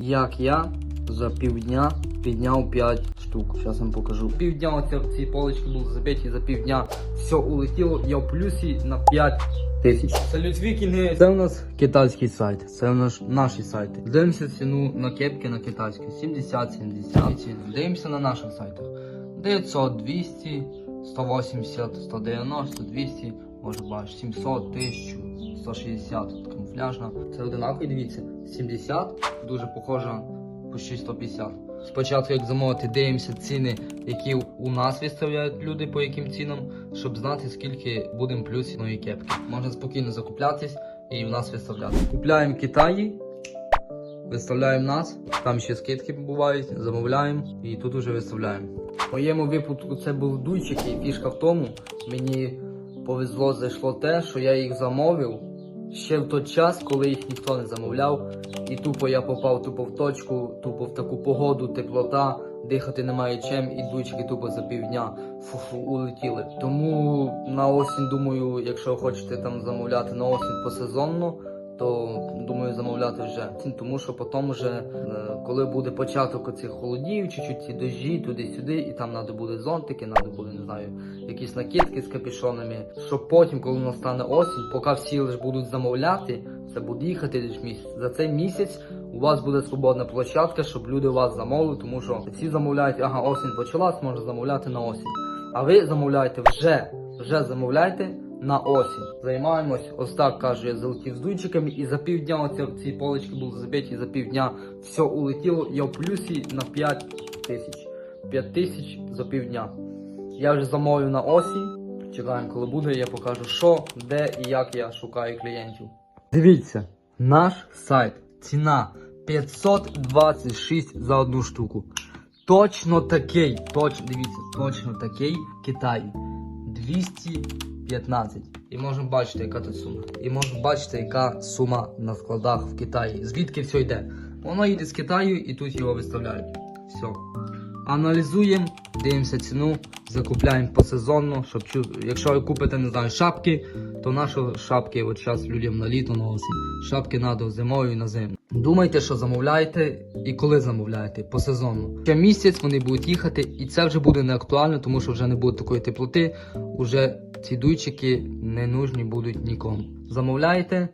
як я за півдня підняв 5 штук. Зараз вам покажу. Півдня оце ці полочки були забиті за півдня. Все улетіло, я в плюсі на 5 тисяч. Салют вікінги. Це у нас китайський сайт. Це у нас наші сайти. Дивимося ціну на кепки на китайські. 70-70 ціни. Дивимося на наших сайтах. 900, 200, 180, 190, 200, може бачиш, 700, 1000, 160, камуфляжна. Це одинакові, дивіться, 70, дуже похожа, почти 150. Спочатку, як замовити, дивимося ціни, які у нас виставляють люди по яким цінам, щоб знати, скільки будемо плюсів нової кепки. Можна спокійно закуплятись і в нас виставляти. Купляємо в Китаї, виставляємо нас, там ще скидки бувають, замовляємо і тут уже виставляємо. В моєму випадку це був дуйчик і фішка в тому, мені повезло зайшло те, що я їх замовив ще в той час, коли їх ніхто не замовляв. І тупо я попав тупо в точку, тупо в таку погоду, теплота, дихати немає чим, і дучки тупо за півдня фу-фу, улетіли. Тому на осінь, думаю, якщо хочете там замовляти на осінь посезонно, то думаю замовляти вже. Тому що потім вже, е, коли буде початок оцих холодів, чуть-чуть ці дощі, туди-сюди, і там треба буде зонтики, треба буде, не знаю, якісь накидки з капюшонами. Щоб потім, коли настане осінь, поки всі лиш будуть замовляти, це буде їхати лише місяць. За цей місяць у вас буде свободна площадка, щоб люди вас замовили, тому що всі замовляють, ага, осінь почалась, можна замовляти на осінь. А ви замовляєте вже, вже замовляйте на осінь. Займаємось, ось так кажу, я залетів з дуйчиками, і за півдня оці, ці полички були забиті, за півдня все улетіло. Я в плюсі на 5 тисяч. 5 тисяч за півдня. Я вже замовив на осінь. Чекаємо, коли буде, я покажу, що, де і як я шукаю клієнтів. Дивіться, наш сайт. Ціна 526 за одну штуку. Точно такий, точно, дивіться, точно такий в Китаї. 215. І можемо бачити, яка тут сума. І можемо бачити, яка сума на складах в Китаї. Звідки все йде. Воно їде з Китаю і тут його виставляють. Все. Аналізуємо, дивимося ціну, закупляємо посезонно, щоб якщо ви купите, не знаю, шапки, то наші шапки от зараз людям на літо на осінь. Шапки треба зимою і на зиму. Думайте, що замовляєте і коли замовляєте по сезону. Ще місяць вони будуть їхати, і це вже буде не актуально, тому що вже не буде такої теплоти. Уже ці дуйчики не нужні будуть нікому. Замовляєте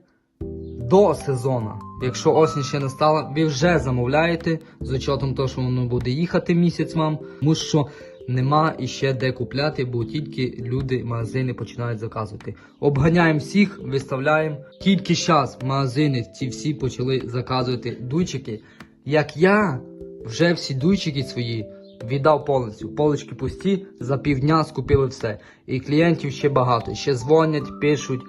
до сезону. Якщо осінь ще не стала, ви вже замовляєте з учетом того, що воно буде їхати місяць вам, тому що нема іще де купляти, бо тільки люди, магазини починають заказувати. Обганяємо всіх, виставляємо. Тільки зараз магазини ці всі почали заказувати дуйчики. Як я вже всі дуйчики свої віддав повністю. Полички пусті, за півдня скупили все. І клієнтів ще багато. Ще дзвонять, пишуть.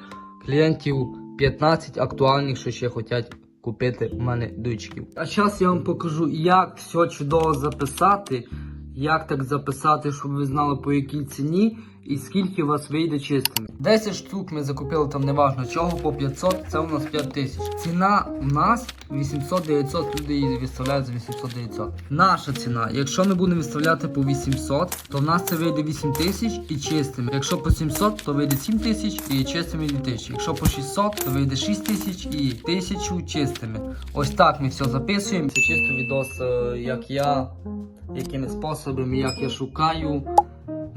Клієнтів 15 актуальних, що ще хочуть купити в мене дуйчиків. А зараз я вам покажу, як все чудово записати, як так записати, щоб ви знали по якій ціні і скільки у вас вийде чистими. 10 штук ми закупили там неважно чого, по 500, це у нас 5 тисяч. Ціна у нас 800-900, люди її виставляють за 800-900. Наша ціна, якщо ми будемо виставляти по 800, то в нас це вийде 8 тисяч і чистими. Якщо по 700, то вийде 7 тисяч і чистими 2 тисячі. Якщо по 600, то вийде 6 тисяч і 1000 чистими. Ось так ми все записуємо. Це чисто відос, е, як я, якими способами, як я шукаю.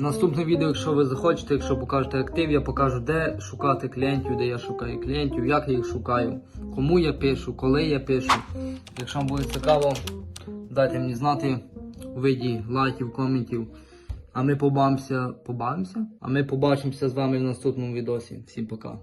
Наступне відео, якщо ви захочете, якщо покажете актив, я покажу, де шукати клієнтів, де я шукаю клієнтів, як я їх шукаю, кому я пишу, коли я пишу. Якщо вам буде цікаво, дайте мені знати у виді лайків, коментів. А ми побавимося, побавимося? А ми побачимося з вами в наступному відео. Всім пока.